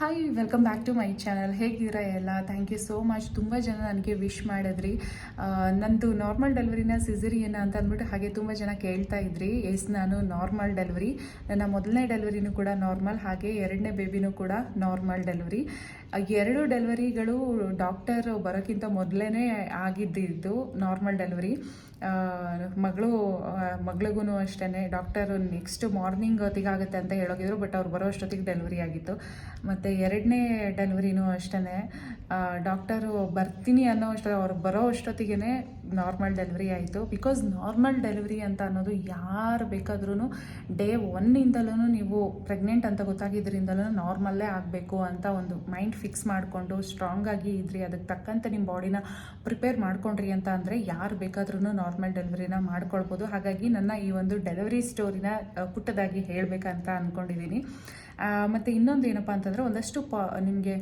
Hi welcome back to my channel ಹೇಗಿದ್ದೀರಾ ಎಲ್ಲ? Thank you so much ತುಂಬ ಜನ ನನಗೆ ವಿಶ್ ಮಾಡಿದ್ರಿ. ನಂದು ನಾರ್ಮಲ್ ಡೆಲಿವರಿನ ಸಿಸರಿಯನ ಅಂತ ಅಂದ್ಬಿಟ್ಟು ಹಾಗೆ ತುಂಬ ಜನ ಕೇಳ್ತಾ ಇದ್ರಿ. ಎಸ್ ನಾನು ನಾರ್ಮಲ್ ಡೆಲಿವರಿ ನನ್ನ ಮೊದಲನೇ ಡೆಲಿವರಿನೂ ಕೂಡ ನಾರ್ಮಲ್ ಹಾಗೆ ಎರಡನೇ ಬೇಬಿನೂ ಕೂಡ ನಾರ್ಮಲ್ ಡೆಲಿವರಿ ಎರಡು ಡೆಲಿವರಿಗಳು ಡಾಕ್ಟರ್ ಬರೋಕ್ಕಿಂತ ಮೊದಲೇ ಆಗಿದ್ದಿದ್ದು ನಾರ್ಮಲ್ ಡೆಲಿವರಿ. ಮಗಳು ಮಗಳಿಗೂ ಅಷ್ಟೇ ಡಾಕ್ಟರ್ ನೆಕ್ಸ್ಟ್ ಮಾರ್ನಿಂಗ್ ಹೊತ್ತಿಗಾಗುತ್ತೆ ಅಂತ ಹೇಳೋಗಿದ್ರು, ಬಟ್ ಅವ್ರು ಬರೋ ಅಷ್ಟೊತ್ತಿಗೆ ಡೆಲಿವರಿ ಆಗಿತ್ತು. ಮತ್ತು ಎರಡನೇ ಡೆಲಿವರಿನೂ ಅಷ್ಟೇ ಡಾಕ್ಟರು ಬರ್ತೀನಿ ಅನ್ನೋ ಅಷ್ಟೊತ್ತಿಗೆ, ಅವ್ರು ಬರೋ ಅಷ್ಟೊತ್ತಿಗೆ ನಾರ್ಮಲ್ ಡೆಲಿವರಿ ಆಯಿತು. ಬಿಕಾಸ್ ನಾರ್ಮಲ್ ಡೆಲಿವರಿ ಅಂತ ಅನ್ನೋದು ಯಾರು ಬೇಕಾದ್ರೂ ಡೇ ಒನ್ನಿಂದಲೂ ನೀವು ಪ್ರೆಗ್ನೆಂಟ್ ಅಂತ ಗೊತ್ತಾಗಿದ್ದರಿಂದಲೂ ನಾರ್ಮಲ್ಲೇ ಆಗಬೇಕು ಅಂತ ಒಂದು ಮೈಂಡ್ ಫಿಕ್ಸ್ ಮಾಡಿಕೊಂಡು ಸ್ಟ್ರಾಂಗ್ ಆಗಿ ಇದ್ರಿ. ಅದಕ್ಕೆ ತಕ್ಕಂತೆ ನಿಮ್ಮ ಬಾಡಿನ ಪ್ರಿಪೇರ್ ಮಾಡ್ಕೊಂಡ್ರಿ ಅಂತ ಅಂದರೆ ಯಾರು ಬೇಕಾದ್ರೂ ನಾರ್ಮಲ್ ಡೆಲಿವರಿನ ಮಾಡ್ಕೊಳ್ಬೋದು. ಹಾಗಾಗಿ ನನ್ನ ಈ ಒಂದು ಡೆಲಿವರಿ ಸ್ಟೋರಿನ ಪುಟ್ಟದಾಗಿ ಹೇಳಬೇಕಂತ ಅಂದ್ಕೊಂಡಿದ್ದೀನಿ ಮತ್ತು ಇನ್ನೊಂದು ಏನಪ್ಪ ಅಂತಂದರೆ ಒಂದಷ್ಟು ಪ, ನಿಮಗೆ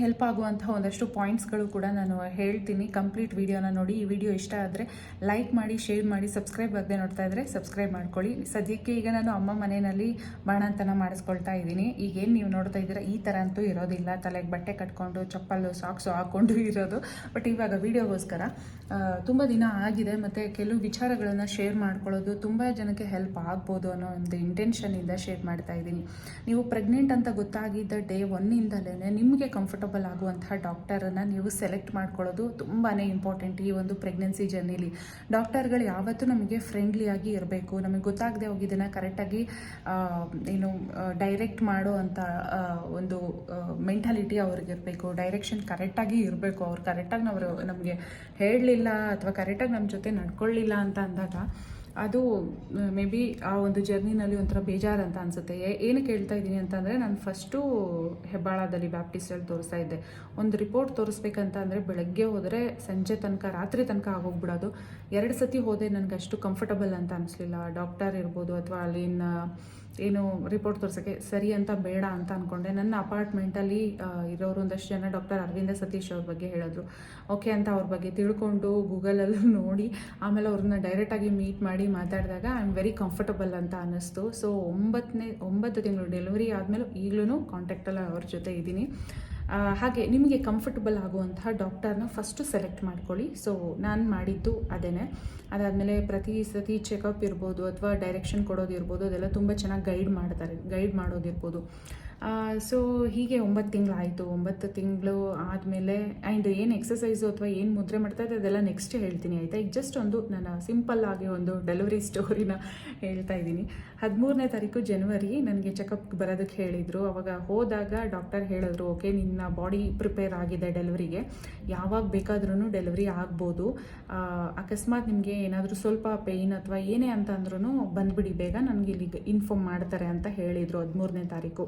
ಹೆಲ್ಪ್ ಆಗುವಂತಹ ಒಂದಷ್ಟು ಪಾಯಿಂಟ್ಸ್ಗಳು ಕೂಡ ನಾನು ಹೇಳ್ತೀನಿ. ಕಂಪ್ಲೀಟ್ ವಿಡಿಯೋನ ನೋಡಿ. ಈ ವಿಡಿಯೋ ಇಷ್ಟ ಆದರೆ ಲೈಕ್ ಮಾಡಿ ಶೇರ್ ಮಾಡಿ ಸಬ್ಸ್ಕ್ರೈಬ್ ಆಗದೆ ನೋಡ್ತಾ ಇದ್ದರೆ ಸಬ್ಸ್ಕ್ರೈಬ್ ಮಾಡ್ಕೊಳ್ಳಿ. ಸದ್ಯಕ್ಕೆ ಈಗ ನಾನು ಅಮ್ಮ ಮನೆಯಲ್ಲಿ ಬಾಣಂತನ ಮಾಡಿಸ್ಕೊಳ್ತಾ ಇದ್ದೀನಿ. ಈಗೇನು ನೀವು ನೋಡ್ತಾ ಇದ್ದೀರಾ, ಈ ಥರ ಅಂತೂ ಇರೋದಿಲ್ಲ. ತಲೆಗೆ ಬಟ್ಟೆ ಕಟ್ಕೊಂಡು ಚಪ್ಪಲು ಸಾಕ್ಸು ಹಾಕ್ಕೊಂಡು ಇರೋದು. ಬಟ್ ಇವಾಗ ವಿಡಿಯೋಗೋಸ್ಕರ ತುಂಬ ದಿನ ಆಗಿದೆ. ಮತ್ತು ಕೆಲವು ವಿಚಾರಗಳನ್ನು ಶೇರ್ ಮಾಡ್ಕೊಳ್ಳೋದು ತುಂಬ ಜನಕ್ಕೆ ಹೆಲ್ಪ್ ಆಗ್ಬೋದು ಅನ್ನೋ ಒಂದು ಇಂಟೆನ್ಷನಿಂದ ಶೇರ್ ಮಾಡ್ತಾ ಇದ್ದೀನಿ. ನೀವು ಪ್ರೆಗ್ನೆಂಟ್ ಅಂತ ಗೊತ್ತಾಗಿದ್ದ ಡೇ ಒನ್ನಿಂದಲೇ ನಿಮಗೆ ಕಂಫರ್ಟಬಲ್ ಆಗುವಂತಹ ಡಾಕ್ಟರನ್ನು ನೀವು ಸೆಲೆಕ್ಟ್ ಮಾಡ್ಕೊಳ್ಳೋದು ತುಂಬಾ ಇಂಪಾರ್ಟೆಂಟ್ ಈ ಒಂದು ಪ್ರೆಗ್ನೆನ್ಸಿ ಜರ್ನಿಲಿ ಡಾಕ್ಟರ್ಗಳು ಯಾವತ್ತೂ ನಮಗೆ ಫ್ರೆಂಡ್ಲಿಯಾಗಿ ಇರಬೇಕು. ನಮಗೆ ಗೊತ್ತಾಗದೆ ಹೋಗಿದ್ದನ್ನು ಕರೆಕ್ಟಾಗಿ ಏನು ಡೈರೆಕ್ಟ್ ಮಾಡೋ ಅಂತ ಒಂದು ಮೆಂಟಾಲಿಟಿ ಅವ್ರಿಗಿರಬೇಕು ಡೈರೆಕ್ಷನ್ ಕರೆಕ್ಟಾಗಿ ಇರಬೇಕು. ಅವ್ರು ಕರೆಕ್ಟಾಗಿ ನಾವು ನಮಗೆ ಹೇಳಲಿಲ್ಲ ಅಥವಾ ಕರೆಕ್ಟಾಗಿ ನಮ್ಮ ಜೊತೆ ನಡ್ಕೊಳ್ಳಿಲ್ಲ ಅಂತ ಅಂದಾಗ ಅದು, ಮೇ ಬಿ ಆ ಒಂದು ಜರ್ನಿನಲ್ಲಿ ಒಂಥರ ಬೇಜಾರು ಅಂತ ಅನಿಸುತ್ತೆ ಏನಕ್ಕೆ ಹೇಳ್ತಾ ಇದ್ದೀನಿ ಅಂತಂದರೆ ನಾನು ಫಸ್ಟು ಹೆಬ್ಬಾಳದಲ್ಲಿ ಬ್ಯಾಪ್ಟಿಸ್ಟಲ್ಲಿ ತೋರಿಸ್ತಾ ಇದ್ದೆ. ಒಂದು ರಿಪೋರ್ಟ್ ತೋರಿಸ್ಬೇಕಂತ ಅಂದರೆ ಬೆಳಗ್ಗೆ ಹೋದರೆ ಸಂಜೆ ತನಕ, ರಾತ್ರಿ ತನಕ ಆಗೋಗ್ಬಿಡೋದು. ಎರಡು ಸತಿ ಹೋದೆ ನನಗೆ ಅಷ್ಟು ಕಂಫರ್ಟಬಲ್ ಅಂತ ಅನಿಸ್ಲಿಲ್ಲ. ಡಾಕ್ಟರ್ ಇರ್ಬೋದು ಅಥವಾ ಅಲ್ಲಿನ ಏನು ರಿಪೋರ್ಟ್ ತೋರ್ಸೋಕ್ಕೆ ಸರಿ ಅಂತ ಬೇಡ ಅಂತ ಅಂದ್ಕೊಂಡೆ ನನ್ನ ಅಪಾರ್ಟ್ಮೆಂಟಲ್ಲಿ ಇರೋರು ಒಂದಷ್ಟು ಜನ ಡಾಕ್ಟರ್ ಅರವಿಂದ ಸತೀಶ್ ಅವ್ರ ಬಗ್ಗೆ ಹೇಳಿದ್ರು. ಓಕೆ ಅಂತ ಅವ್ರ ಬಗ್ಗೆ ತಿಳ್ಕೊಂಡು ಗೂಗಲಲ್ಲೂ ನೋಡಿ, ಆಮೇಲೆ ಅವ್ರನ್ನ ಡೈರೆಕ್ಟಾಗಿ ಮೀಟ್ ಮಾಡಿ ಮಾತಾಡಿದಾಗ ಐ ಆಮ್ ವೆರಿ ಕಂಫರ್ಟಬಲ್ ಅಂತ ಅನ್ನಿಸ್ತು. ಸೊ ಒಂಬತ್ತನೇ, ಒಂಬತ್ತು ತಿಂಗಳು ಡೆಲಿವರಿ ಆದಮೇಲೆ ಈಗಲೂ ಕಾಂಟ್ಯಾಕ್ಟಲ್ಲಿ ಅವ್ರ ಜೊತೆ ಇದ್ದೀನಿ. ಹಾಗೆ ನಿಮಗೆ ಕಂಫರ್ಟಬಲ್ ಆಗುವಂತಹ ಡಾಕ್ಟರ್ನ ಫಸ್ಟು ಸೆಲೆಕ್ಟ್ ಮಾಡ್ಕೊಳ್ಳಿ. ಸೊ ನಾನು ಮಾಡಿದ್ದು ಅದೇ ಅದಾದಮೇಲೆ ಪ್ರತಿ ಸತಿ ಚೆಕಪ್ ಇರ್ಬೋದು ಅಥವಾ ಡೈರೆಕ್ಷನ್ ಕೊಡೋದಿರ್ಬೋದು, ಅದೆಲ್ಲ ತುಂಬ ಚೆನ್ನಾಗಿ ಗೈಡ್ ಮಾಡ್ತಾರೆ ಗೈಡ್ ಮಾಡೋದಿರ್ಬೋದು. ಸೊ ಹೀಗೆ ಒಂಬತ್ತು ತಿಂಗಳು ಆಯಿತು ಒಂಬತ್ತು ತಿಂಗಳು ಆದಮೇಲೆ ಆ್ಯಂಡ್ ಏನು ಎಕ್ಸಸೈಸು ಅಥವಾ ಏನು ಮುದ್ರೆ ಮಾಡ್ತಾ ಇದೆ ಅದೆಲ್ಲ ನೆಕ್ಸ್ಟ್ ಹೇಳ್ತೀನಿ, ಆಯಿತಾ? ಈಗ ಜಸ್ಟ್ ಒಂದು ನನ್ನ ಸಿಂಪಲ್ ಆಗಿ ಒಂದು ಡೆಲಿವರಿ ಸ್ಟೋರಿನ ಹೇಳ್ತಾ ಇದ್ದೀನಿ. ಹದಿಮೂರನೇ ತಾರೀಕು ಜನವರಿ ನನಗೆ ಚೆಕಪ್ ಬರೋದಕ್ಕೆ ಹೇಳಿದರು. ಅವಾಗ ಹೋದಾಗ ಡಾಕ್ಟರ್ ಹೇಳಿದ್ರು ಓಕೆ ನಿನ್ನ ಬಾಡಿ ಪ್ರಿಪೇರ್ ಆಗಿದೆ ಡೆಲಿವರಿಗೆ ಯಾವಾಗ ಬೇಕಾದ್ರೂ ಡೆಲಿವರಿ ಆಗ್ಬೋದು. ಅಕಸ್ಮಾತ್ ನಿಮಗೆ ಏನಾದರೂ ಸ್ವಲ್ಪ ಪೇಯ್ನ್ ಅಥವಾ ಏನೇ ಅಂತ ಅಂದ್ರೂ ಬಂದ್ಬಿಡಿ, ಬೇಗ ನನಗೆ ಇಲ್ಲಿ ಇನ್ಫಾರ್ಮ್ ಮಾಡ್ತಾರೆ ಅಂತ ಹೇಳಿದರು ಹದಿಮೂರನೇ ತಾರೀಕು.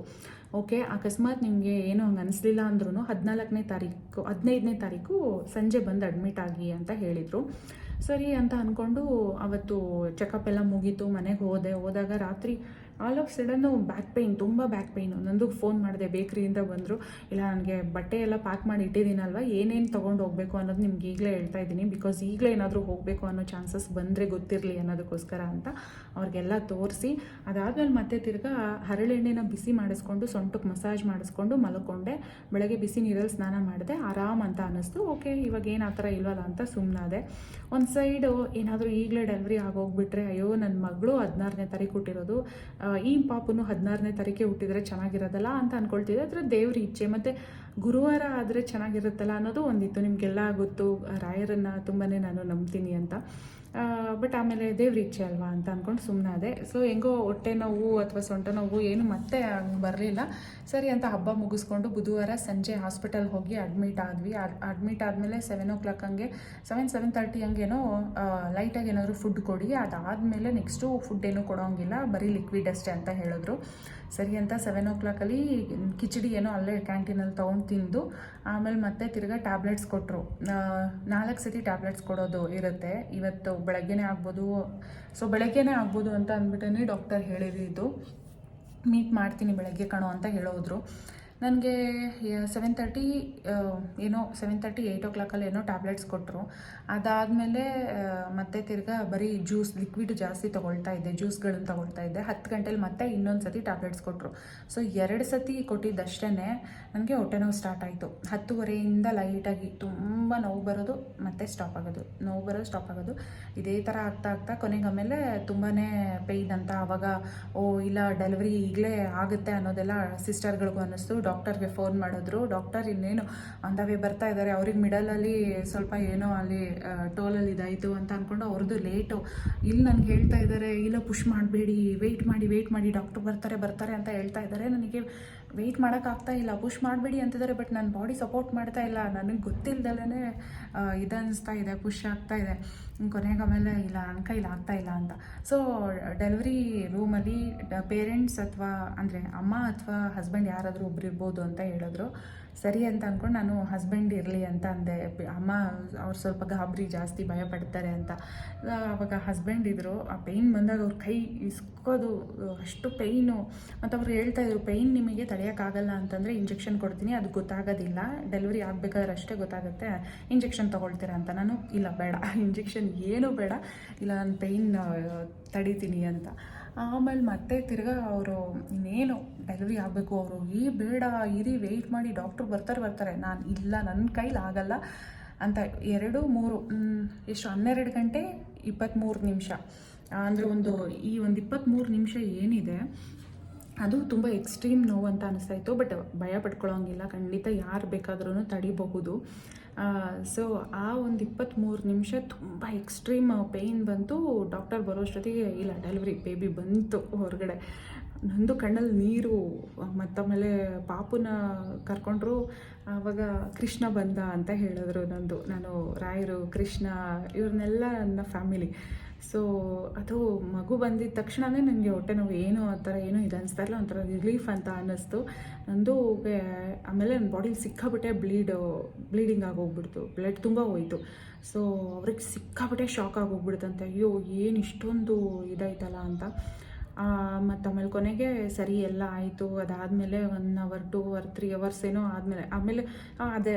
ಓಕೆ, ಅಕಸ್ಮಾತ್ ನಿಮಗೆ ಏನು ಹಂಗೆ ಅನಿಸ್ಲಿಲ್ಲ ಅಂದ್ರೂ ಹದಿನಾಲ್ಕನೇ ತಾರೀಕು, ಹದಿನೈದನೇ ತಾರೀಕು ಸಂಜೆ ಬಂದು ಅಡ್ಮಿಟ್ ಆಗಿ ಅಂತ ಹೇಳಿದರು. ಸರಿ ಅಂತ ಅಂದ್ಕೊಂಡು ಅವತ್ತು ಚೆಕಪ್ ಎಲ್ಲ ಮುಗೀತು, ಮನೆಗೆ ಹೋದೆ. ಹೋದಾಗ ರಾತ್ರಿ all of sudden back pain ತುಂಬ ಬ್ಯಾಕ್ ಪೇಯ್ನು ನಂದು ಫೋನ್ ಮಾಡಿದೆ ಬೇಕ್ರಿಯಿಂದ ಬಂದರು. ಇಲ್ಲ, ನನಗೆ ಬಟ್ಟೆ ಎಲ್ಲ ಪ್ಯಾಕ್ ಮಾಡಿ ಇಟ್ಟಿದ್ದೀನಲ್ವ? ಏನೇನು ತೊಗೊಂಡು ಹೋಗಬೇಕು ಅನ್ನೋದು ನಿಮ್ಗೆ ಈಗಲೇ ಹೇಳ್ತಾ ಇದ್ದೀನಿ. ಬಿಕಾಸ್ ಈಗಲೇ ಏನಾದರೂ ಹೋಗಬೇಕು ಅನ್ನೋ ಚಾನ್ಸಸ್ ಬಂದರೆ ಗೊತ್ತಿರಲಿ ಅನ್ನೋದಕ್ಕೋಸ್ಕರ ಅಂತ ಅವ್ರಿಗೆಲ್ಲ ತೋರಿಸಿ. ಅದಾದಮೇಲೆ ಮತ್ತೆ ತಿರ್ಗಾ ಹರಳೆಣ್ಣೆನ ಬಿಸಿ ಮಾಡಿಸ್ಕೊಂಡು ಸೊಂಟಕ್ಕೆ ಮಸಾಜ್ ಮಾಡಿಸ್ಕೊಂಡು ಮಲ್ಕೊಂಡೆ. ಬೆಳಗ್ಗೆ ಬಿಸಿ ನೀರಲ್ಲಿ ಸ್ನಾನ ಮಾಡಿದೆ. ಆರಾಮ್ ಅಂತ ಅನ್ನಿಸ್ತು. ಓಕೆ, ಇವಾಗ ಏನು ಆ ಥರ ಇಲ್ವಲ್ಲ ಅಂತ ಸುಮ್ಮನಾದೆ ಒಂದು ಸೈಡು ಏನಾದರೂ ಈಗಲೇ ಡೆಲಿವರಿ ಆಗೋಗ್ಬಿಟ್ರೆ, ಅಯ್ಯೋ ನನ್ನ ಮಗಳು ಹದಿನಾರನೇ ತಾರೀಕು ಹುಟ್ಟಿರೋದು. ಈ ಪಾಪನು ಹದಿನಾರನೇ ತಾರೀಕೆ ಹುಟ್ಟಿದರೆ ಚೆನ್ನಾಗಿರೋದಲ್ಲ ಅಂತ ಅಂದ್ಕೊಳ್ತಿದ್ದೆ ಅದರ ದೇವ್ರ ಇಚ್ಛೆ ಮತ್ತು ಗುರುವಾರ ಆದರೆ ಚೆನ್ನಾಗಿರುತ್ತಲ್ಲ ಅನ್ನೋದು ಒಂದಿತ್ತು. ನಿಮಗೆಲ್ಲ ಗೊತ್ತು ರಾಯರನ್ನು ತುಂಬಾ ನಾನು ನಂಬ್ತೀನಿ ಅಂತ. ಬಟ್ ಆಮೇಲೆ ದೇವ್ರ ಇಚ್ಛೆ ಅಲ್ವಾ ಅಂತ ಅಂದ್ಕೊಂಡು ಸುಮ್ಮನಾದೆ ಸೊ ಹೆಂಗೋ ಹೊಟ್ಟೆ ನೋವು ಅಥವಾ ಸೊಂಟ ನೋವು ಏನು ಮತ್ತೆ ಬರಲಿಲ್ಲ. ಸರಿ ಅಂತ ಹಬ್ಬ ಮುಗಿಸ್ಕೊಂಡು ಬುಧವಾರ ಸಂಜೆ ಹಾಸ್ಪಿಟಲ್ ಹೋಗಿ ಅಡ್ಮಿಟ್ ಆದ್ವಿ. ಅಡ್ಮಿಟ್ ಆದಮೇಲೆ ಸೆವೆನ್ ಓ ಕ್ಲಾಕ್ ಹಂಗೆ ಸೆವೆನ್ ಸೆವೆನ್ ತರ್ಟಿ ಹಂಗೇನೋ ಲೈಟಾಗಿ ಏನಾದರೂ ಫುಡ್ ಕೊಡಿ. ಅದಾದಮೇಲೆ ನೆಕ್ಸ್ಟು ಫುಡ್ ಏನೂ ಕೊಡೋಂಗಿಲ್ಲ. ಬರೀ ಲಿಕ್ವಿಡ್ ಅಷ್ಟೇ ಅಂತ ಹೇಳಿದ್ರು. ಸರಿ ಅಂತ ಸೆವೆನ್ ಓ ಕ್ಲಾಕಲ್ಲಿ ಕಿಚಡಿ ಏನೋ ಅಲ್ಲೇ ಕ್ಯಾಂಟೀನಲ್ಲಿ ತೊಗೊಂಡು ತಿಂದು, ಆಮೇಲೆ ಮತ್ತೆ ತಿರ್ಗಾ ಟ್ಯಾಬ್ಲೆಟ್ಸ್ ಕೊಟ್ಟರು ನಾಲ್ಕು ಸತಿ ಟ್ಯಾಬ್ಲೆಟ್ಸ್ ಕೊಡೋದು ಇರುತ್ತೆ. ಇವತ್ತು ಬೆಳಗ್ಗೆನೇ ಆಗ್ಬೋದು. ಸೊ ಬೆಳಗ್ಗೆನೇ ಆಗ್ಬೋದು ಅಂತ ಅಂದ್ಬಿಟ್ಟೇ ಡಾಕ್ಟರ್ ಹೇಳಿದ್ದು ಮೀಟ್ ಮಾಡ್ತೀನಿ ಬೆಳಗ್ಗೆ ಕಣೋ ಅಂತ ಹೇಳೋದ್ರು. ನನಗೆ ಸೆವೆನ್ ತರ್ಟಿ ಏನೋ ಸೆವೆನ್ ತರ್ಟಿ ಏಯ್ಟ್ ಓ ಕ್ಲಾಕಲ್ಲಿ ಏನೋ ಟ್ಯಾಬ್ಲೆಟ್ಸ್ ಕೊಟ್ಟರು ಅದಾದಮೇಲೆ ಮತ್ತೆ ತಿರ್ಗಾ ಬರೀ ಜ್ಯೂಸ್ ಲಿಕ್ವಿಡ್ ಜಾಸ್ತಿ ತೊಗೊಳ್ತಾ ಇದ್ದೆ ಜ್ಯೂಸ್ಗಳನ್ನು ತೊಗೊಳ್ತಾ ಇದ್ದೆ. ಹತ್ತು ಗಂಟೆಲಿ ಮತ್ತೆ ಇನ್ನೊಂದು ಸತಿ ಟ್ಯಾಬ್ಲೆಟ್ಸ್ ಕೊಟ್ಟರು ಸೊ ಎರಡು ಸತಿ ಕೊಟ್ಟಿದ್ದಷ್ಟೇ ನನಗೆ ಹೊಟ್ಟೆ ನೋವು ಸ್ಟಾರ್ಟ್ ಆಯಿತು. ಹತ್ತುವರೆಯಿಂದ ಲೈಟಾಗಿ ತುಂಬ ನೋವು ಬರೋದು, ಮತ್ತೆ ಸ್ಟಾಪ್ ಆಗೋದು. ನೋವು ಬರೋದು ಸ್ಟಾಪ್ ಆಗೋದು. ಇದೇ ಥರ ಆಗ್ತಾ ಆಗ್ತಾ ಕೊನೆಗೆ ಆಮೇಲೆ ತುಂಬಾ ಪೇಯ್ನ್ ಅಂತ ಆವಾಗ ಓ, ಇಲ್ಲ ಡೆಲಿವರಿ ಈಗಲೇ ಆಗುತ್ತೆ ಅನ್ನೋದೆಲ್ಲ ಸಿಸ್ಟರ್ಗಳಿಗೂ ಅನ್ನಿಸ್ತು. ಡಾಕ್ಟರ್ಗೆ ಫೋನ್ ಮಾಡಿದ್ರು. ಡಾಕ್ಟರ್ ಇನ್ನೇನು ಅಂದವೇ ಬರ್ತಾ ಇದ್ದಾರೆ. ಅವ್ರಿಗೆ ಮಿಡಲಲ್ಲಿ ಸ್ವಲ್ಪ ಏನೋ ಅಲ್ಲಿ ಟೋಲಲ್ಲಿ ಇದಾಯಿತು ಅಂತ ಅಂದ್ಕೊಂಡು ಅವ್ರದ್ದು ಲೇಟು ಇಲ್ಲಿ ನನಗೆ ಹೇಳ್ತಾ ಇದ್ದಾರೆ, ಇಲ್ಲ ಪುಷ್ ಮಾಡಬೇಡಿ ವೆಯ್ಟ್ ಮಾಡಿ ವೆಯ್ಟ್ ಮಾಡಿ ಡಾಕ್ಟರ್ ಬರ್ತಾರೆ ಬರ್ತಾರೆ ಅಂತ ಹೇಳ್ತಾ ಇದ್ದಾರೆ. ನನಗೆ ವೆಯ್ಟ್ ಮಾಡೋಕ್ಕಾಗ್ತಾ ಇಲ್ಲ ಪುಷ್ ಮಾಡಬೇಡಿ ಅಂತಿದ್ದಾರೆ ಬಟ್ ನನ್ನ ಬಾಡಿ ಸಪೋರ್ಟ್ ಮಾಡ್ತಾ ಇಲ್ಲ. ನನಗೆ ಗೊತ್ತಿಲ್ಲದಲ್ಲೇ ಇದು ಇದೆ ಪುಷ್ ಆಗ್ತಾ ಇದೆ. ಕೊನೆಗೆ ಆಮೇಲೆ ಇಲ್ಲ ನನ್ನ ಕೈಲಿ ಆಗ್ತಾ ಇಲ್ಲ ಅಂತ. ಸೊ ಡೆಲಿವರಿ ರೂಮಲ್ಲಿ ಪೇರೆಂಟ್ಸ್ ಅಥವಾ, ಅಂದರೆ ಅಮ್ಮ ಅಥವಾ ಹಸ್ಬೆಂಡ್ ಯಾರಾದರೂ ಒಬ್ರು ಇರ್ಬೋದು ಅಂತ ಹೇಳಿದ್ರು. ಸರಿ ಅಂತ ಅಂದ್ಕೊಂಡು ನಾನು ಹಸ್ಬೆಂಡ್ ಇರಲಿ ಅಂತ ಅಂದೆ. ಅಮ್ಮ ಅವ್ರು ಸ್ವಲ್ಪ ಗಾಬರಿ ಜಾಸ್ತಿ ಭಯ ಪಡ್ತಾರೆ ಅಂತ. ಅವಾಗ ಹಸ್ಬೆಂಡ್ ಇದ್ದರು ಆ ಪೇಯ್ನ್ ಬಂದಾಗ ಅವ್ರ ಕೈ ಇಸ್ಕೋದು, ಅಷ್ಟು ಪೇಯ್ನು ಮತ್ತು ಅವ್ರು ಹೇಳ್ತಾ ಇದ್ರು ಪೇಯ್ನ್ ನಿಮಗೆ ತಡೆಯೋಕ್ಕಾಗಲ್ಲ ಅಂತಂದರೆ ಇಂಜೆಕ್ಷನ್ ಕೊಡ್ತೀನಿ. ಅದು ಗೊತ್ತಾಗೋದಿಲ್ಲ. ಡೆಲಿವರಿ ಆಗಬೇಕಾದ್ರೆ ಅಷ್ಟೇ ಗೊತ್ತಾಗುತ್ತೆ. ಇಂಜೆಕ್ಷನ್ ತೊಗೊಳ್ತೀರಾ ಅಂತ. ನಾನು, ಇಲ್ಲ, ಬೇಡ. ಇಂಜೆಕ್ಷನ್ ಏನೂ ಬೇಡ. ಇಲ್ಲ, ನಾನು ಪೇಯ್ನ್ ತಡಿತೀನಿ ಅಂತ. ಆಮೇಲೆ ಮತ್ತೆ ತಿರ್ಗಾ ಅವರು ಇನ್ನೇನು ಡೆಲಿವರಿ ಆಗಬೇಕು, ಅವರು ಈ ಬೇಡ, ಇರಿ ವೆಯ್ಟ್ ಮಾಡಿ ಡಾಕ್ಟ್ರು ಬರ್ತಾರೆ ಬರ್ತಾರೆ. ನಾನು ಇಲ್ಲ ನನ್ನ ಕೈಲಿ ಆಗಲ್ಲ ಅಂತ ಎರಡು, ಮೂರು ಎಷ್ಟು ಹನ್ನೆರಡು ಗಂಟೆ ಇಪ್ಪತ್ತ್ಮೂರು ನಿಮಿಷ. ಅಂದರೆ ಒಂದು ಈ ಒಂದು ಇಪ್ಪತ್ತ್ಮೂರು ನಿಮಿಷ ಏನಿದೆ, ಅದು ತುಂಬ ಎಕ್ಸ್ಟ್ರೀಮ್ ನೋವು ಅಂತ ಅನಿಸ್ತಾ ಇತ್ತು. ಬಟ್ ಭಯ ಪಡ್ಕೊಳ್ಳೋಂಗಿಲ್ಲ ಖಂಡಿತ ಯಾರು ಬೇಕಾದ್ರೂ ತಡಿಬಹುದು. ಸೊ ಆ ಒಂದು ಇಪ್ಪತ್ತ್ಮೂರು ನಿಮಿಷ ತುಂಬ ಎಕ್ಸ್ಟ್ರೀಮ್ ಪೇಯ್ನ್ ಬಂತು. ಡಾಕ್ಟರ್ ಬರೋಷ್ಟೊತ್ತಿಗೆ ಇಲ್ಲ ಡೆಲಿವರಿ ಬೇಬಿ ಬಂತು ಹೊರಗಡೆ. ನಂದು ಕಣ್ಣಲ್ಲಿ ನೀರು ಮತ್ತಾಮೇಲೆ ಪಾಪುನ ಕರ್ಕೊಂಡ್ರು. ಆವಾಗ ಕೃಷ್ಣ ಬಂದ ಅಂತ ಹೇಳಿದ್ರು ನಂದು. ನಾನು ರಾಯರು, ಕೃಷ್ಣ ಇವ್ರನ್ನೆಲ್ಲ ನನ್ನ ಫ್ಯಾಮಿಲಿ ಸೊ ಅದು ಮಗು ಬಂದಿದ ತಕ್ಷಣವೇ ನನಗೆ ಹೊಟ್ಟೆ ನೋವು, ಏನು ಆ ಥರ, ಏನೂ ಇದು ಅನಿಸ್ತಾ ಇಲ್ಲ ಒಂಥರ ರಿಲೀಫ್ ಅಂತ ಅನ್ನಿಸ್ತು. ನಂದು ಆಮೇಲೆ ನನ್ನ ಬಾಡಿಲಿ ಸಿಕ್ಕಾಬಿಟ್ಟೆ ಬ್ಲೀಡ್ ಬ್ಲೀಡಿಂಗ್ ಆಗೋಗ್ಬಿಡ್ತು ಬ್ಲಡ್ ತುಂಬ ಹೋಯ್ತು. ಸೊ ಅವ್ರಿಗೆ ಸಿಕ್ಕಾಬಿಟ್ಟೆ ಶಾಕ್ ಆಗೋಗ್ಬಿಡ್ತಂತೆ ಅಯ್ಯೋ, ಏನು ಇಷ್ಟೊಂದು ಇದಾಯ್ತಲ್ಲ ಅಂತ. ಮತ್ತು ಆಮೇಲೆ ಕೊನೆಗೆ ಸರಿ ಎಲ್ಲ ಆಯಿತು, ಅದಾದಮೇಲೆ one hour two hour three hours ಏನೋ ಆದಮೇಲೆ, ಆಮೇಲೆ ಅದೇ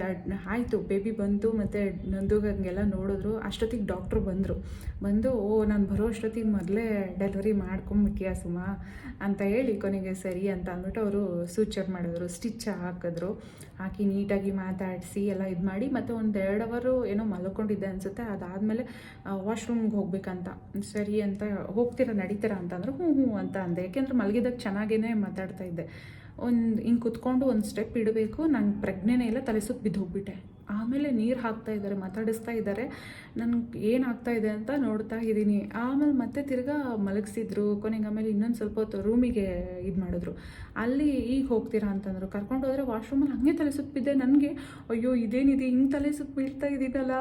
ಆಯಿತು ಬೇಬಿ ಬಂತು, ಮತ್ತು ನಂದುಗಂಗೆಲ್ಲ ನೋಡಿದ್ರು, ಅಷ್ಟೊತ್ತಿಗೆ ಡಾಕ್ಟ್ರು ಬಂದರು. ಬಂದು, ಓ, ನಾನು ಬರೋ ಅಷ್ಟೊತ್ತಿಗೆ ಮೊದಲೇ ಡೆಲಿವರಿ ಮಾಡ್ಕೊಂಬಿಟ್ಟಿಯ ಸುಮ? ಅಂತ ಹೇಳಿ ಕೊನೆಗೆ ಸರಿ ಅಂತ ಅಂದ್ಬಿಟ್ಟು ಅವರು ಸೂಚರ್ ಮಾಡಿದ್ರು ಸ್ಟಿಚ್ ಹಾಕಿದ್ರು. ಹಾಕಿ ನೀಟಾಗಿ ಮಾತಾಡಿಸಿ, ಎಲ್ಲ ಇದು ಮಾಡಿ, ಮತ್ತು ಒಂದು ಎರಡು ಅವರು ಏನೋ ಮಲ್ಕೊಂಡಿದ್ದೆ ಅನಿಸುತ್ತೆ, ಅದಾದಮೇಲೆ ವಾಶ್ರೂಮ್ಗೆ ಹೋಗ್ಬೇಕಂತ. ಸರಿ ಅಂತ, ಹೋಗ್ತೀರಾ, ನಡೀತೀರ ಅಂತಂದ್ರೆ ಹ್ಞೂ ಹ್ಞೂ ಅಂತ ಅಂದೆ. ಯಾಕೆಂದ್ರೆ ಮಲಗಿದಾಗ ಚೆನ್ನಾಗೇನೆ ಮಾತಾಡ್ತಾ ಇದ್ದೆ. ಒಂದು ಹಿಂಗೆ ಕುತ್ಕೊಂಡು ಒಂದು ಸ್ಟೆಪ್ ಇಡಬೇಕು. ನಂಗೆ ಪ್ರಜ್ಞೆನೇ ಇಲ್ಲ, ತಲೆ ಸುತ್ತ ಬಿದ್ದು ಹೋಗ್ಬಿಟ್ಟೆ ಆಮೇಲೆ ನೀರು ಹಾಕ್ತಾ ಇದ್ದಾರೆ, ಮಾತಾಡಿಸ್ತಾ ಇದ್ದಾರೆ. ನನಗೆ ಏನು ಇದೆ ಅಂತ ನೋಡ್ತಾ ಇದ್ದೀನಿ ಆಮೇಲೆ ಮತ್ತೆ ತಿರ್ಗಾ ಮಲಗಿಸಿದ್ರು. ಕೊನೆಗೆ ಆಮೇಲೆ ಇನ್ನೊಂದು ಸ್ವಲ್ಪ ಹೊತ್ತು ರೂಮಿಗೆ ಇದು ಮಾಡಿದ್ರು. ಅಲ್ಲಿ ಈಗ ಹೋಗ್ತೀರಾ ಅಂತಂದ್ರು. ಕರ್ಕೊಂಡು ಹೋದ್ರೆ ವಾಶ್ರೂಮಲ್ಲಿ ಹಂಗೆ ತಲೆ ಸುತ್ತಿದ್ದೆ ನನಗೆ. ಅಯ್ಯೋ, ಇದೇನಿದೆ? ಹಿಂಗೆ ತಲೆ ಸುತ್ತ ಬೀಳ್ತಾ ಇದ್ದೀನಲ್ಲ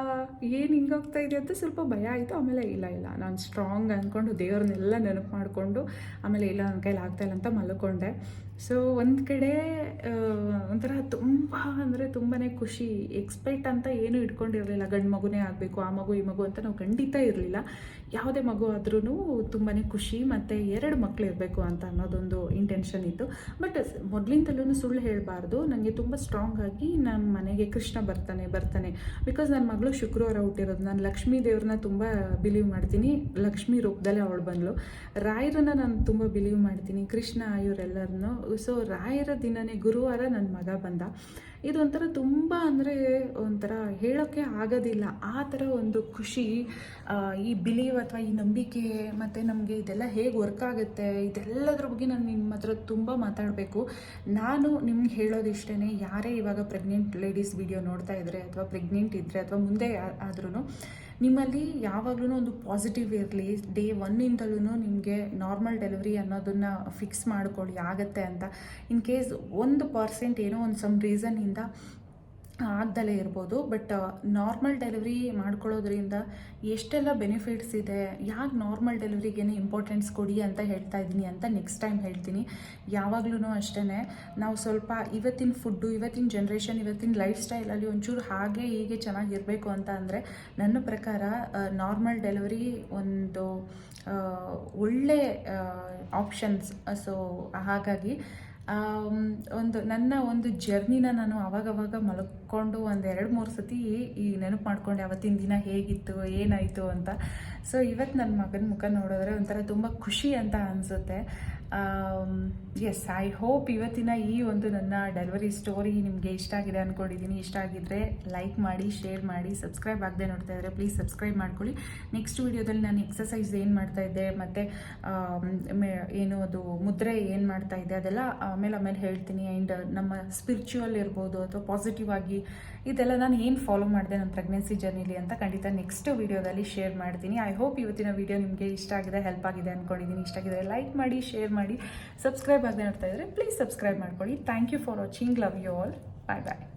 ಏನು ಹಿಂಗಾಗ್ತಾ ಇದೆ ಅಂತ ಸ್ವಲ್ಪ ಭಯ ಆಯಿತು. ಆಮೇಲೆ ಇಲ್ಲ ಇಲ್ಲ. ನಾನು ಸ್ಟ್ರಾಂಗ್ ಅಂದ್ಕೊಂಡು ದೇವ್ರನ್ನೆಲ್ಲ ನೆನಪು ಮಾಡಿಕೊಂಡು ಆಮೇಲೆ ಇಲ್ಲ ನನ್ನ ಕೈಲಿ ಆಗ್ತಾ ಇಲ್ಲ ಅಂತ ಮಲ್ಕೊಂಡೆ. ಸೊ ಒಂದು ಕಡೆ ಒಂಥರ ತುಂಬ ಅಂದರೆ ತುಂಬಾ ಖುಷಿ ಎಕ್ಸ್ಪೆಕ್ಟ್ ಅಂತ ಏನೂ ಇಟ್ಕೊಂಡಿರಲಿಲ್ಲ. ಗಂಡು ಮಗುನೇ ಆಗಬೇಕು, ಆ ಮಗು ಈ ಮಗು ಅಂತ ನಾವು ಖಂಡಿತ ಇರಲಿಲ್ಲ. ಯಾವುದೇ ಮಗು ಆದ್ರೂ ತುಂಬಾ ಖುಷಿ ಮತ್ತು ಎರಡು ಮಕ್ಳು ಇರಬೇಕು ಅಂತ ಅನ್ನೋದೊಂದು ಇಂಟೆನ್ಷನ್ ಇತ್ತು. ಬಟ್ ಮೊದಲಿಂದಲೂ ಸುಳ್ಳು ಹೇಳಬಾರ್ದು. ನನಗೆ ತುಂಬ ಸ್ಟ್ರಾಂಗ್ ಆಗಿ ನನ್ನ ಮನೆಗೆ ಕೃಷ್ಣ ಬರ್ತಾನೆ ಬರ್ತಾನೆ. ಬಿಕಾಸ್ ನನ್ನ ಮಗಳು ಶುಕ್ರವಾರ ಹುಟ್ಟಿರೋದು. ನಾನು ಲಕ್ಷ್ಮೀ ದೇವ್ರನ್ನ ತುಂಬ ಬಿಲೀವ್ ಮಾಡ್ತೀನಿ. ಲಕ್ಷ್ಮೀ ರೂಪದಲ್ಲೇ ಅವಳು ಬಂದಳು. ರಾಯರನ್ನ ನಾನು ತುಂಬ ಬಿಲೀವ್ ಮಾಡ್ತೀನಿ. ಕೃಷ್ಣ, ಇವರೆಲ್ಲರನ್ನು. ಸೊ ರಾಯರ ದಿನನೇ ಗುರುವಾರ ನನ್ನ ಮಗ ಬಂದ. ಇದೊಂಥರ ತುಂಬ ಅಂದರೆ ಒಂಥರ ಹೇಳೋಕ್ಕೆ ಆಗೋದಿಲ್ಲ. ಆ ಥರ ಒಂದು ಖುಷಿ ಈ ಬಿಲೀವ್ ಅಥವಾ ಈ ನಂಬಿಕೆ ಮತ್ತು ನಮಗೆ ಇದೆಲ್ಲ ಹೇಗೆ ವರ್ಕ್ ಆಗುತ್ತೆ, ಇದೆಲ್ಲದ್ರ ಬಗ್ಗೆ ನಾನು ನಿಮ್ಮ ಹತ್ರ ತುಂಬ ಮಾತಾಡಬೇಕು. ನಾನು ನಿಮ್ಗೆ ಹೇಳೋದಿಷ್ಟೇ ಯಾರೇ ಇವಾಗ ಪ್ರೆಗ್ನೆಂಟ್ ಲೇಡೀಸ್ ವಿಡಿಯೋ ನೋಡ್ತಾ ಇದ್ದರೆ ಅಥವಾ ಪ್ರೆಗ್ನೆಂಟ್ ಇದ್ದರೆ ಅಥವಾ ಮುಂದೆ ಆದ್ರೂ ನಿಮ್ಮಲ್ಲಿ ಯಾವಾಗಲೂ ಒಂದು ಪಾಸಿಟಿವ್ ಇರಲಿ ಡೇ ಒನ್ನಿಂದಲೂ ನಿಮಗೆ ನಾರ್ಮಲ್ ಡೆಲಿವರಿ ಅನ್ನೋದನ್ನು ಫಿಕ್ಸ್ ಮಾಡ್ಕೊಳ್ಳಿ, ಆಗತ್ತೆ ಅಂತ. ಇನ್ ಕೇಸ್ ಒಂದು ಪರ್ಸೆಂಟ್ ಏನೋ ಒಂದು ಸಮ್ ರೀಸನ್ನಿಂದ ಆಗ್ದಲೇ ಇರ್ಬೋದು. ಬಟ್ ನಾರ್ಮಲ್ ಡೆಲಿವರಿ ಮಾಡ್ಕೊಳ್ಳೋದ್ರಿಂದ ಎಷ್ಟೆಲ್ಲ ಬೆನಿಫಿಟ್ಸ್ ಇದೆ, ಯಾಕೆ ನಾರ್ಮಲ್ ಡೆಲಿವರಿಗೇನೆ ಇಂಪಾರ್ಟೆನ್ಸ್ ಕೊಡಿ ಅಂತ ಹೇಳ್ತಾ ಇದ್ದೀನಿ ಅಂತ ನೆಕ್ಸ್ಟ್ ಟೈಮ್ ಹೇಳ್ತೀನಿ. ಯಾವಾಗ್ಲೂ ಅಷ್ಟೇ ನಾವು ಸ್ವಲ್ಪ ಇವತ್ತಿನ ಫುಡ್ಡು ಇವತ್ತಿನ ಜನ್ರೇಷನ್ ಇವತ್ತಿನ ಲೈಫ್ ಸ್ಟೈಲಲ್ಲಿ ಒಂಚೂರು ಹಾಗೆ ಹೀಗೆ ಚೆನ್ನಾಗಿರಬೇಕು ಅಂತ ಅಂದರೆ ನನ್ನ ಪ್ರಕಾರ ನಾರ್ಮಲ್ ಡೆಲಿವರಿ ಒಂದು ಒಳ್ಳೆ ಆಪ್ಷನ್ಸ್ ಸೊ ಹಾಗಾಗಿ ಒಂದು ನನ್ನ ಒಂದು ಜರ್ನಿನ ನಾನು ಅವಾಗವಾಗ ಮಲ್ಕೊಂಡು ಒಂದು ಎರಡು ಮೂರು ಸತಿ ಈ ನೆನಪು ಮಾಡ್ಕೊಂಡೆ ಅವತ್ತಿನ ದಿನ ಹೇಗಿತ್ತು, ಏನಾಯಿತು ಅಂತ. ಸೊ ಇವತ್ತು ನನ್ನ ಮಗನ ಮುಖ ನೋಡಿದ್ರೆ ಒಂಥರ ತುಂಬ ಖುಷಿ ಅಂತ ಅನಿಸುತ್ತೆ. ಎಸ್ ಐ ಹೋಪ್ ಇವತ್ತಿನ ಈ ಒಂದು ನನ್ನ ಡೆಲಿವರಿ ಸ್ಟೋರಿ ನಿಮಗೆ ಇಷ್ಟ ಆಗಿದೆ ಅಂದ್ಕೊಂಡಿದ್ದೀನಿ ಇಷ್ಟ ಆಗಿದ್ದರೆ ಲೈಕ್ ಮಾಡಿ ಶೇರ್ ಮಾಡಿ ಸಬ್ಸ್ಕ್ರೈಬ್ ಆಗದೆ ನೋಡ್ತಾ ಇದ್ದರೆ ಪ್ಲೀಸ್ ಸಬ್ಸ್ಕ್ರೈಬ್ ಮಾಡ್ಕೊಳ್ಳಿ. ನೆಕ್ಸ್ಟ್ ವೀಡಿಯೋದಲ್ಲಿ ನಾನು ಎಕ್ಸಸೈಸ್ ಏನು ಮಾಡ್ತಾ ಇದ್ದೆ, ಮತ್ತು ಏನು ಅದು ಮುದ್ರೆ ಏನು ಮಾಡ್ತಾ ಇದ್ದೆ ಅದೆಲ್ಲ ಆಮೇಲೆ ಆಮೇಲೆ ಹೇಳ್ತೀನಿ. ಆ್ಯಂಡ್ ನಮ್ಮ ಸ್ಪಿರಿಚುವಲ್ ಇರ್ಬೋದು ಅಥವಾ ಪಾಸಿಟಿವ್ ಆಗಿ ಇದೆಲ್ಲ ನಾನು ಏನು ಫಾಲೋ ಮಾಡಿದೆ ನನ್ನ ಪ್ರೆಗ್ನೆನ್ಸಿ ಜರ್ನಿಲಿ ಅಂತ ಖಂಡಿತ ನೆಕ್ಸ್ಟ್ ವೀಡಿಯೋದಲ್ಲಿ ಶೇರ್ ಮಾಡ್ತೀನಿ. ಐ ಹೋಪ್ ಇವತ್ತಿನ ವೀಡಿಯೋ ನಿಮಗೆ ಇಷ್ಟ ಆಗಿದೆ ಹೆಲ್ಪ್ ಆಗಿದೆ ಅಂದ್ಕೊಂಡಿದ್ದೀನಿ ಇಷ್ಟ ಆಗಿದೆ ಲೈಕ್ ಮಾಡಿ ಶೇರ್ ಮಾಡಿ ಸಬ್ಸ್ಕ್ರೈಬ್ ಆಗದೆ ನೋಡ್ತಾ ಇದ್ದರೆ ಪ್ಲೀಸ್ ಸಬ್ಸ್ಕ್ರೈಬ್ ಮಾಡ್ಕೊಳ್ಳಿ. Thank you for watching love you all bye bye